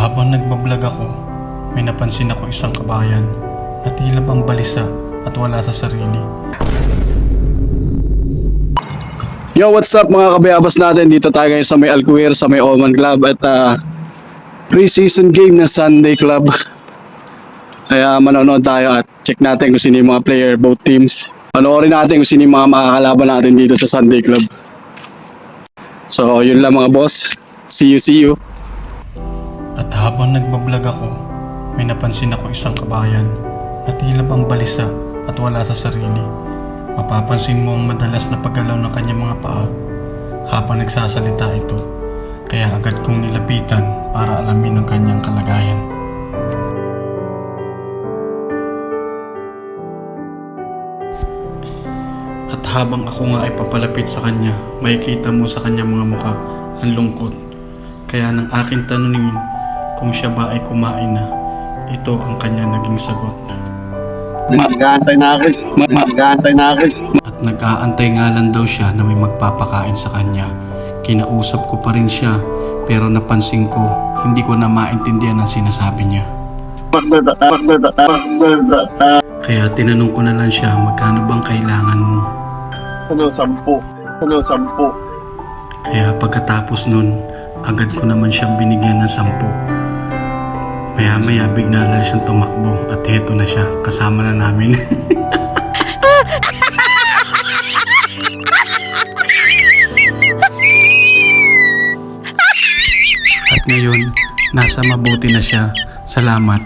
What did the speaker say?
habang nagbablog ako, may napansin ako isang kabayan na tila bang balisa at wala sa sarili. Yo, what's up mga kabayabas natin? Dito tayo ngayon sa may Alcuer, sa may Oman Club at uh, pre-season game na Sunday Club. Kaya manonood tayo at check natin kung sino yung mga player, both teams. Panoorin natin kung sino yung mga makakalaban natin dito sa Sunday Club. So, yun lang mga boss. See you, see you. At habang nagbablog ako, may napansin ako isang kabayan na tila bang balisa at wala sa sarili. Mapapansin mo ang madalas na paggalaw ng kanyang mga paa habang nagsasalita ito. Kaya agad kong nilapitan para alamin ang kanyang kalagayan. At habang ako nga ay papalapit sa kanya, makikita mo sa kanyang mga mukha ang lungkot. Kaya nang aking tanungin kung siya ba ay kumain na, ito ang kanya naging sagot. Mag-aantay na ako. Mag-aantay na ako. At nag-aantay nga lang daw siya na may magpapakain sa kanya. Kinausap ko pa rin siya, pero napansin ko, hindi ko na maintindihan ang sinasabi niya. Kaya tinanong ko na lang siya, magkano bang kailangan mo? Ano, sampu? Ano, sampu? Kaya pagkatapos nun, agad ko naman siyang binigyan ng sampu. Maya maya bigla na siyang tumakbo at heto na siya, kasama na namin. at ngayon, nasa mabuti na siya. Salamat.